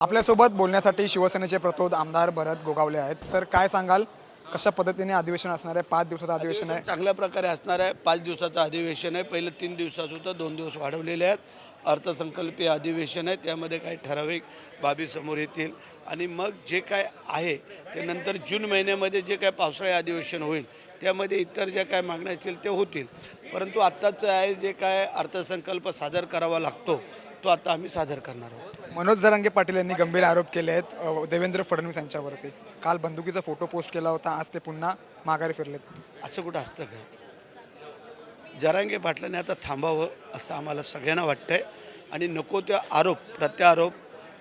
आपल्यासोबत बोलण्यासाठी शिवसेनेचे प्रतोद आमदार भरत गोगावले आहेत. सर काय सांगाल? कशा पद्धतीने अधिवेशन असणार आहे? पाच दिवसाचं अधिवेशन आहे. चांगल्या प्रकारे असणार आहे. पाच दिवसाचं अधिवेशन आहे. पहिलं तीन दिवसाचं होतं. दोन दिवस वाढवलेले आहेत. अर्थसंकल्पीय अधिवेशन आहे. त्यामध्ये काही ठराविक बाबी समोर येतील. आणि मग जे काय आहे ते नंतर जून महिन्यामध्ये जे काय पावसाळी अधिवेशन होईल त्यामध्ये इतर ज्या काय मागण्या असतील ते होतील. परंतु आत्ताचं आहे जे काय अर्थसंकल्प सादर करावा लागतो तो आता आम्ही सादर करणार आहोत. मनोज जरांगे पाटील यांनी गंभीर आरोप केले आहेत. देवेंद्र फडणवीस यांच्यावरती. काल बंदुकीचा फोटो पोस्ट केला होता आज ते पुन्हा माघारी फिरलेत. असं कुठं असतं का? जरांगे पाटलाने आता थांबावं असं आम्हाला सगळ्यांना वाटतंय. आणि नको ते आरोप प्रत्यारोप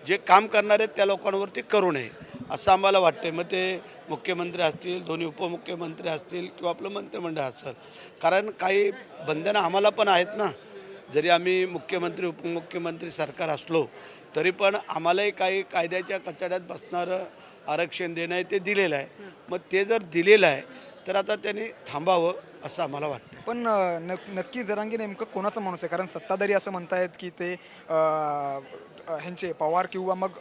जे काम करणार आहेत त्या लोकांवरती करू नये. असं आम्हाला वाटतंय. मग ते मुख्यमंत्री असतील दोन्ही उपमुख्यमंत्री असतील किंवा आपलं मंत्रिमंडळ असेल. कारण काही बंधनं आम्हाला पण आहेत ना. जरी आम्ही मुख्यमंत्री उपमुख्यमंत्री सरकार असलो तरी पण आम्हालाही काही कायद्याच्या कचाड्यात बसणारं आरक्षण देणं आहे ते दिलेलं आहे. मग ते जर दिलेलं आहे तर आता त्यांनी थांबावं असं आम्हाला वाटतं पण नक्की जरांगे नेमकं कोणाचा माणूस आहे? कारण सत्ताधारी असं म्हणतायत की ते ह्यांचे पवार किंवा मग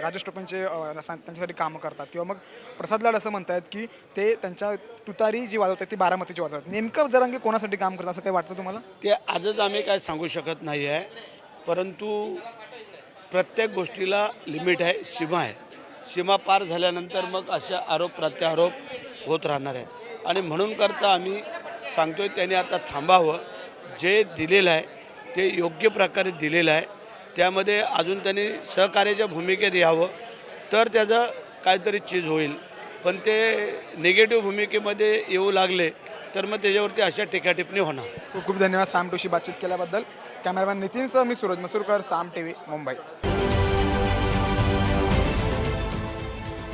राजेश टोपेंचे त्यांच्यासाठी कामं करतात. किंवा मग प्रसाद लाड असं म्हणतायत की ते त्यांच्या तुतारी जी वाजवतात ती बारामतीची वाजवतात नेमकं जरांगे कोणासाठी काम करतात असं काही वाटतं तुम्हाला? ते आजच आम्ही काय सांगू शकत नाही आहे परंतु प्रत्येक गोष्टीला लिमिट आहे सीमा आहे. सीमा पार झाल्यानंतर मग अशा आरोप प्रत्यारोप होत राहणार आहेत. आणि म्हणून करता आम्ही सांगतोय त्यांनी आता थांबावं. जे दिलेलं आहे ते योग्य प्रकारे दिलेलं आहे. त्यामध्ये अजून त्यांनी सहकार्याच्या भूमिकेत यावं तर त्याचं काहीतरी चीज होईल. पण ते निगेटिव्ह भूमिकेमध्ये येऊ लागले तर मग त्याच्यावरती अशा टिकाटिपणी होणार. खूप खूप धन्यवाद साम टूशी बातचीत केल्याबद्दल. कॅमेरामॅन नितीनसह मी सूरज मसूरकर साम टी व्ही मुंबई.